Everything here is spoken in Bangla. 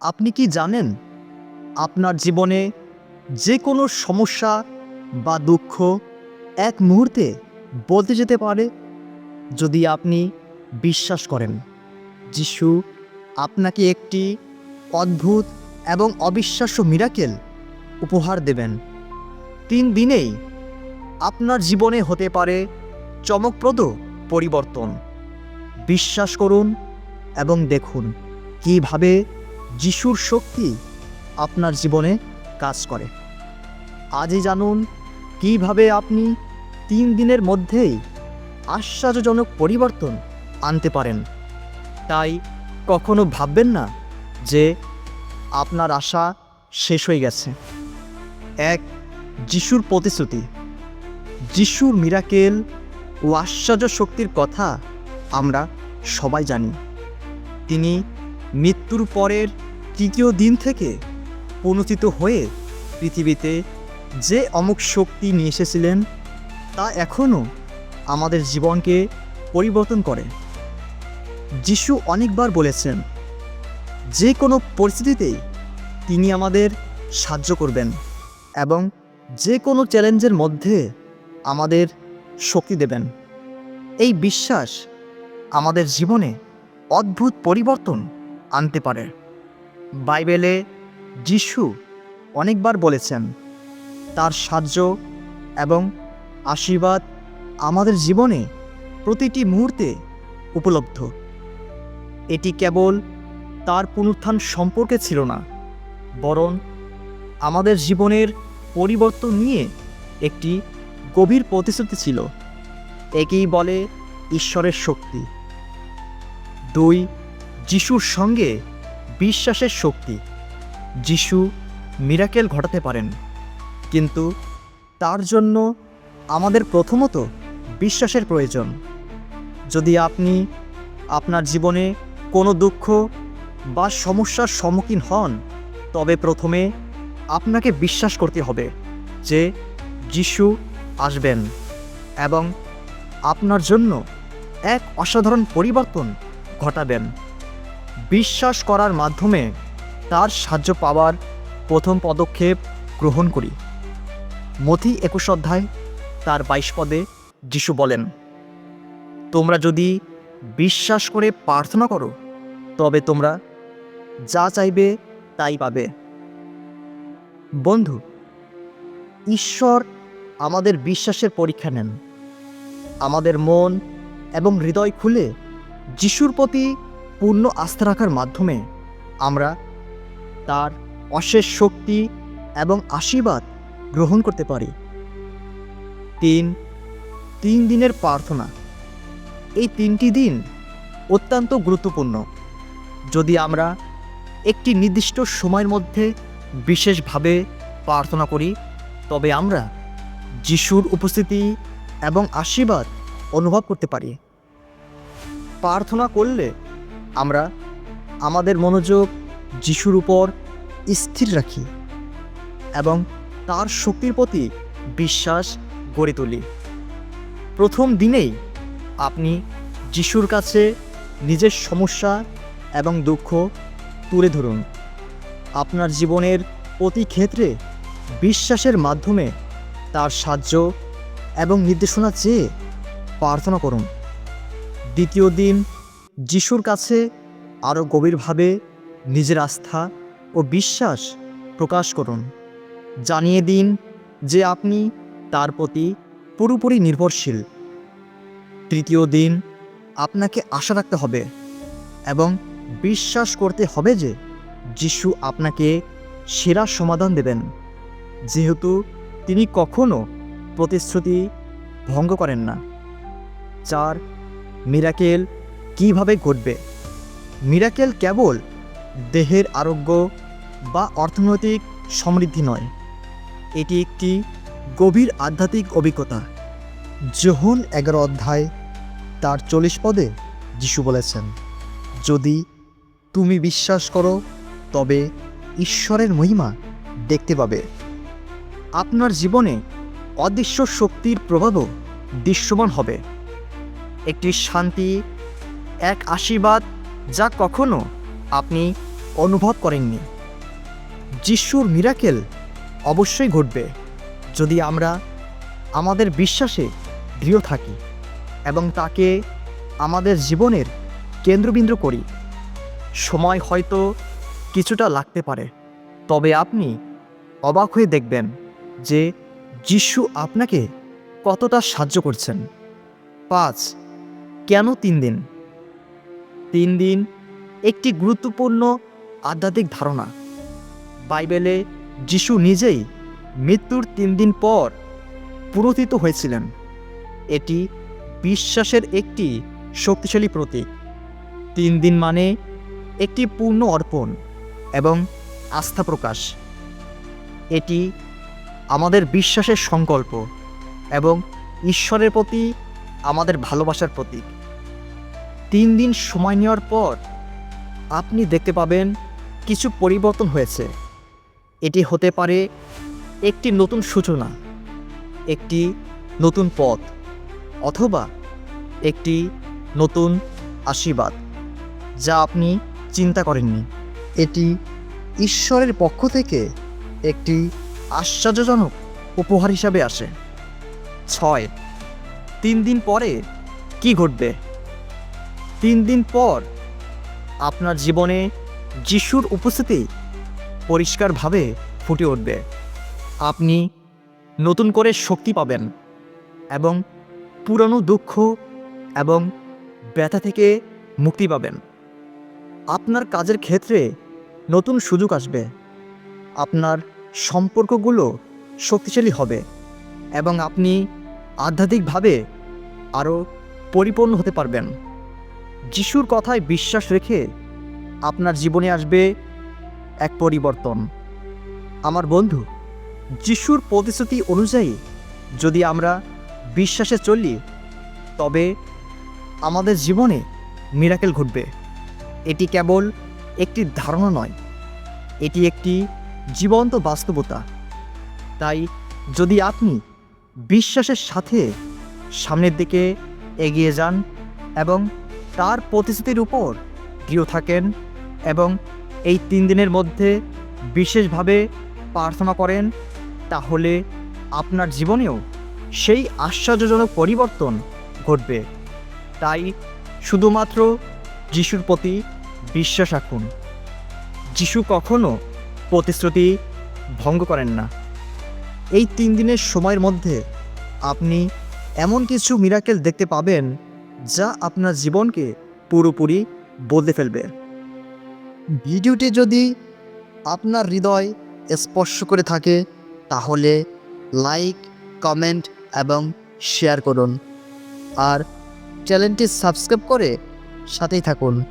আপনি কি জানেন? আপনার জীবনে যে কোনো সমস্যা বা দুঃখ এক মুহূর্তে বলতে যেতে পারে যদি আপনি বিশ্বাস করেন। যিশু আপনাকে একটি অদ্ভুত এবং অবিশ্বাস্য মিরাকেল উপহার দেবেন। তিন দিনেই আপনার জীবনে হতে পারে চমকপ্রদ পরিবর্তন। বিশ্বাস করুন এবং দেখুন কীভাবে যিশুর শক্তি আপনার জীবনে কাজ করে। আজই জানুন, কীভাবে আপনি তিন দিনের মধ্যেই আশ্চর্যজনক পরিবর্তন আনতে পারেন। তাই কখনো ভাববেন না যে আপনার আশা শেষ হয়ে গেছে। এক, যিশুর প্রতিশ্রুতি। যিশুর মিরাকেল ও আশ্চর্য শক্তির কথা আমরা সবাই জানি। তিনি মৃত্যুর পরের তৃতীয় দিন থেকে পুনচিত হয়ে পৃথিবীতে যে অমুক শক্তি নিয়ে এসেছিলেন, তা এখনও আমাদের জীবনকে পরিবর্তন করে। যিশু অনেকবার বলেছেন, যে কোনো পরিস্থিতিতেই তিনি আমাদের সাহায্য করবেন এবং যে কোনো চ্যালেঞ্জের মধ্যে আমাদের শক্তি দেবেন। এই বিশ্বাস আমাদের জীবনে অদ্ভুত পরিবর্তন আনতে পারে। বাইবেলে যিশু অনেকবার বলেছেন, তার সাহায্য এবং আশীর্বাদ আমাদের জীবনে প্রতিটি মুহূর্তে উপলব্ধ। এটি কেবল তার পুনরুত্থান সম্পর্কে ছিল না, বরং আমাদের জীবনের পরিবর্তন নিয়ে একটি গভীর প্রতিশ্রুতি ছিল। একেই বলে ঈশ্বরের শক্তি। দুই, যিশুর সঙ্গে বিশ্বাসের শক্তি। যিশু মিরাকেল ঘটাতে পারেন। কিন্তু তার জন্য আমাদের প্রথমত বিশ্বাসের প্রয়োজন। যদি আপনি আপনার জীবনে কোনো দুঃখ বা সমস্যার সম্মুখীন হন, তবে প্রথমে আপনাকে বিশ্বাস করতে হবে যে যিশু আসবেন এবং আপনার জন্য এক অসাধারণ পরিবর্তন ঘটাবেন। বিশ্বাস করার মাধ্যমে তার সাহায্য পাওয়ার প্রথম পদক্ষেপ গ্রহণ করি। মথি একুশ অধ্যায়, তার বাইশ পদে যিশু বলেন, তোমরা যদি বিশ্বাস করে প্রার্থনা করো, তবে তোমরা যা চাইবে তাই পাবে। বন্ধু, ঈশ্বর আমাদের বিশ্বাসের পরীক্ষা নেন। আমাদের মন এবং হৃদয় খুলে যিশুর প্রতি পূর্ণ আস্থা রাখার মাধ্যমে আমরা তার অশেষ শক্তি এবং আশীর্বাদ গ্রহণ করতে পারি। তিন তিন দিনের প্রার্থনা। এই তিনটি দিন অত্যন্ত গুরুত্বপূর্ণ। যদি আমরা একটি নির্দিষ্ট সময়ের মধ্যে বিশেষভাবে প্রার্থনা করি, তবে আমরা যিশুর উপস্থিতি এবং আশীর্বাদ অনুভব করতে পারি। প্রার্থনা করলে আমরা আমাদের মনোযোগ যিশুর উপর স্থির রাখি এবং তার শক্তির প্রতি বিশ্বাস গড়ে তুলি। প্রথম দিনেই আপনি যিশুর কাছে নিজের সমস্যা এবং দুঃখ তুলে ধরুন। আপনার জীবনের প্রতি ক্ষেত্রে বিশ্বাসের মাধ্যমে তার সাহায্য এবং নির্দেশনা চেয়ে প্রার্থনা করুন। দ্বিতীয় দিন যিশুর কাছে আরও গভীরভাবে নিজের আস্থা ও বিশ্বাস প্রকাশ করুন। জানিয়ে দিন যে আপনি তার প্রতি পুরোপুরি নির্ভরশীল। তৃতীয় দিন আপনাকে আশা রাখতে হবে এবং বিশ্বাস করতে হবে যে যিশু আপনাকে সেরা সমাধান দেবেন। যেহেতু তিনি কখনো প্রতিশ্রুতি ভঙ্গ করেন না। চার, মিরাকেল কীভাবে ঘটবে? মিরাকেল কেবল দেহের আরোগ্য বা অর্থনৈতিক সমৃদ্ধি নয়। এটি একটি গভীর আধ্যাত্মিক অভিজ্ঞতা। যোহন এগারো অধ্যায় তার চল্লিশ পদে যিশু বলেছেন, যদি তুমি বিশ্বাস করো, তবে ঈশ্বরের মহিমা দেখতে পাবে। আপনার জীবনে অদৃশ্য শক্তির প্রভাবও দৃশ্যমান হবে। একটি শান্তি এক আশীর্বাদ যা কখনো আপনি অনুভব করেননি। যিশুর মিরাকেল অবশ্যই ঘটবে যদি আমরা আমাদের বিশ্বাসে দৃঢ় থাকি এবং তাকে আমাদের জীবনের কেন্দ্রবিন্দু করি। সময় হয়তো কিছুটা লাগতে পারে, তবে আপনি অবাক হয়ে দেখবেন যে যিশু আপনাকে কতটা সাহায্য করছেন। পাঁচ, কেন তিন দিন? তিন দিন একটি গুরুত্বপূর্ণ আধ্যাত্মিক ধারণা। বাইবেলে যিশু নিজেই মৃত্যুর তিন দিন পর পুনরুত্থিত হয়েছিলেন। এটি বিশ্বাসের একটি শক্তিশালী প্রতীক। তিন দিন মানে একটি পূর্ণ অর্পণ এবং আস্থা প্রকাশ। এটি আমাদের বিশ্বাসের সংকল্প এবং ঈশ্বরের প্রতি আমাদের ভালোবাসার প্রতীক। তিন দিন সময় নেওয়ার পর আপনি দেখতে পাবেন কিছু পরিবর্তন হয়েছে। এটি হতে পারে একটি নতুন সূচনা, একটি নতুন পথ, অথবা একটি নতুন আশীর্বাদ, যা আপনি চিন্তা করেননি। এটি ঈশ্বরের পক্ষ থেকে একটি আশ্চর্যজনক উপহার হিসাবে আসে। ছয়, তিন দিন পরে কি ঘটবে? তিন দিন পর আপনার জীবনে যিশুর উপস্থিতি পরিষ্কারভাবে ফুটে উঠবে। আপনি নতুন করে শক্তি পাবেন এবং পুরনো দুঃখ এবং ব্যথা থেকে মুক্তি পাবেন। আপনার কাজের ক্ষেত্রে নতুন সুযোগ আসবে। আপনার সম্পর্কগুলো শক্তিশালী হবে এবং আপনি আধ্যাত্মিকভাবে আরও পরিপূর্ণ হতে পারবেন। যিশুর কথায় বিশ্বাস রেখে আপনার জীবনে আসবে এক পরিবর্তন। আমার বন্ধু, যিশুর প্রতিশ্রুতি অনুযায়ী যদি আমরা বিশ্বাসে চলি, তবে আমাদের জীবনে মিরাকেল ঘটবে। এটি কেবল একটি ধারণা নয়, এটি একটি জীবন্ত বাস্তবতা। তাই যদি আপনি বিশ্বাসের সাথে সামনের দিকে এগিয়ে যান এবং তার প্রতিশ্রুতির উপর দৃঢ় থাকেন এবং এই তিন দিনের মধ্যে বিশেষভাবে প্রার্থনা করেন, তাহলে আপনার জীবনেও সেই আশ্চর্যজনক পরিবর্তন ঘটবে। তাই শুধুমাত্র যিশুর প্রতি বিশ্বাস রাখুন। যিশু কখনো প্রতিশ্রুতি ভঙ্গ করেন না। এই তিন দিনের সময়ের মধ্যে আপনি এমন কিছু মিরাকেল দেখতে পাবেন যা আপনার জীবনকে পুরোপুরি বদলে ফেলবে। ভিডিওটি যদি আপনার হৃদয় স্পর্শ করে থাকে, তাহলে লাইক, কমেন্ট এবং শেয়ার করুন। আর চ্যানেলটি সাবস্ক্রাইব করে সাথেই থাকুন।